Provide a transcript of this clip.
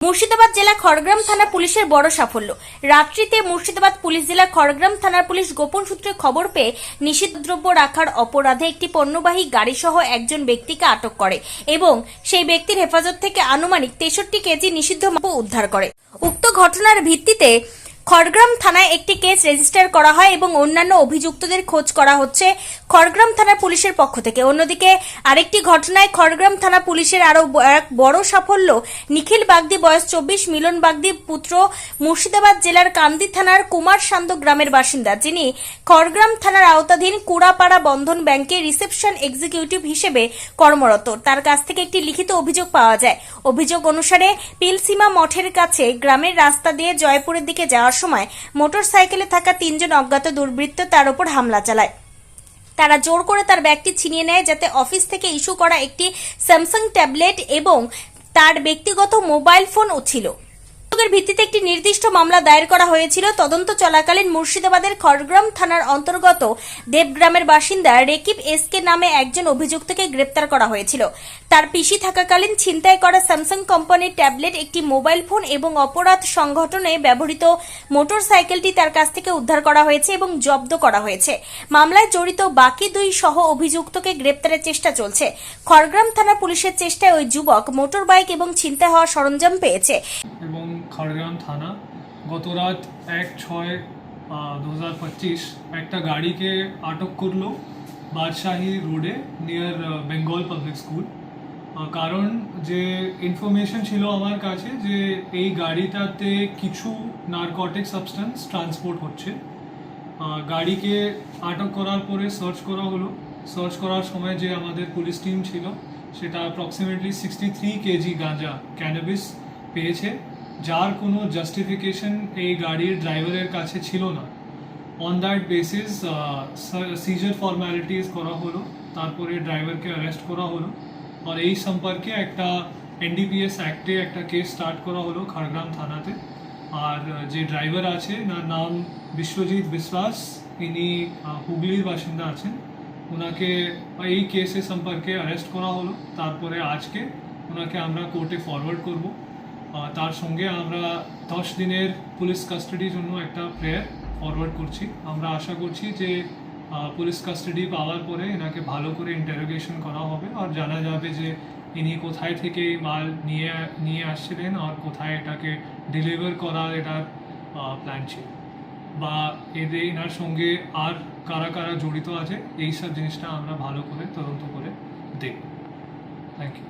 মুর্শিদাবাদ জেলা খড়গ্রাম থানা পুলিশের বড় সাফল্য। রাত্রিতে মুর্শিদাবাদ পুলিশ জেলা খড়গ্রাম থানার পুলিশ গোপন সূত্রে খবর পেয়ে নিষিদ্ধদ্রব্য রাখার অপরাধে একটি পণ্যবাহী গাড়ি সহ একজন ব্যক্তিকে আটক করে এবং সেই ব্যক্তির হেফাজত থেকে আনুমানিক তেষট্টি কেজি নিষিদ্ধ উদ্ধার করে। উক্ত ঘটনার ভিত্তিতে খড়গ্রাম থানায় একটি কেস রেজিস্টার করা হয় এবং অন্যান্য অভিযুক্তদের খোঁজ করা হচ্ছে খড়গ্রাম থানা পুলিশের পক্ষ থেকে। অন্যদিকে আরেকটি ঘটনায় খড়গ্রাম থানা পুলিশের আরও এক বড় সাফল্য, নিখিল বাগদি বয়স চব্বিশ, মিলন বাগদি পুত্র মুর্শিদাবাদ জেলার কান্দি থানার কুমার সান্দ গ্রামের বাসিন্দা, যিনি খড়গ্রাম থানার আওতাধীন কুড়াপাড়া বন্ধন ব্যাংকে রিসেপশন এক্সিকিউটিভ হিসেবে কর্মরত। তার কাছ থেকে একটি লিখিত অভিযোগ পাওয়া যায়। অভিযোগ অনুসারে পিলসীমা মঠের কাছে গ্রামের রাস্তা দিয়ে জয়পুরের দিকে যাওয়ার সময় মোটর সাইকেলে থাকা তিনজন অজ্ঞাত দুর্বৃত্ত তার ওপর হামলা চালায়। তারা জোর করে তার ব্যাগটি ছিনিয়ে নেয় যাতে অফিস থেকে ইস্যু করা একটি স্যামসাং ট্যাবলেট এবং তার ব্যক্তিগত মোবাইল ফোন ছিল অভিযোগের ভিত্তিতে একটি নির্দিষ্ট মামলা দায়ের করা হয়েছিল। তদন্ত চলাকালীন মুর্শিদাবাদের খড়গ্রাম থানার অন্তর্গত দেবগ্রামের বাসিন্দা রেকিব এসকে নামে একজন অভিযুক্তকে গ্রেপ্তার করা হয়েছিল। তার পিসি থাকাকালীন ছিনতাই করা স্যামসাং কোম্পানির ট্যাবলেট, একটি মোবাইল ফোন এবং অপরাধ সংগঠনে ব্যবহৃত মোটর সাইকেলটি তার কাছ থেকে উদ্ধার করা হয়েছে এবং জব্দ করা হয়েছে। মামলায় জড়িত বাকি দুই সহ অভিযুক্তকে গ্রেপ্তারের চেষ্টা চলছে। খড়গ্রাম থানা পুলিশের চেষ্টায় ওই যুবক মোটর বাইক এবং ছিনতাই হওয়া সরঞ্জাম পেয়েছে। খড়গ্রাম থানা। গত রাত এক ছয় দু একটা গাড়িকে আটক করল বাদশাহী রোডে নিয়ার বেঙ্গল পাবলিক স্কুল কারণ যে ইনফরমেশন ছিল আমার কাছে যে এই গাড়িটাতে কিছু নার্কটিক সাবস্টেন্স ট্রান্সপোর্ট হচ্ছে। গাড়িকে আটক করার পরে সার্চ করা হলো। সার্চ করার সময় যে আমাদের পুলিশ টিম ছিল, সেটা অ্যাপ্রক্সিমেটলি সিক্সটি থ্রি কেজি গাঁজা ক্যানাবিস পেয়েছে। যার কোনো জাস্টিফিকেশন এই গাড়ির ড্রাইভারের কাছে ছিল না। On that basis seizure formalities করা হলো, তারপরে ড্রাইভারকে অ্যারেস্ট করা হলো। আর এই সম্পর্কে একটা এনডিপিএস অ্যাক্টে একটা কেস স্টার্ট করা হলো খড়গ্রাম থানাতে। আর যে ড্রাইভার আছে, তার নাম বিশ্বজিৎ বিশ্বাস, ইনি হুগলির বাসিন্দা আছেন। ওনাকে এই কেসে সম্পর্কে অ্যারেস্ট করা হলো। তারপরে আজকে ওনাকে আমরা কোর্টে ফরওয়ার্ড করব। তার সঙ্গে আমরা দশ দিনের পুলিশ কাস্টাডির জন্য একটা প্রেয়ার ফরওয়ার্ড করছি। আমরা আশা করছি যে পুলিশ কাস্টাডি পাওয়ার পরে এনাকে ভালো করে ইন্টারোগেশন করা হবে আর জানা যাবে যে ইনি কোথায় থেকে মাল নিয়ে নিয়ে আসছিলেন আর কোথায় এটাকে ডেলিভার করার এটার প্ল্যান ছিল। বা এদের এনার সঙ্গে আর কারা কারা জড়িত আছে, এই সব জিনিসটা আমরা ভালো করে তদন্ত করে দেখব। Thank you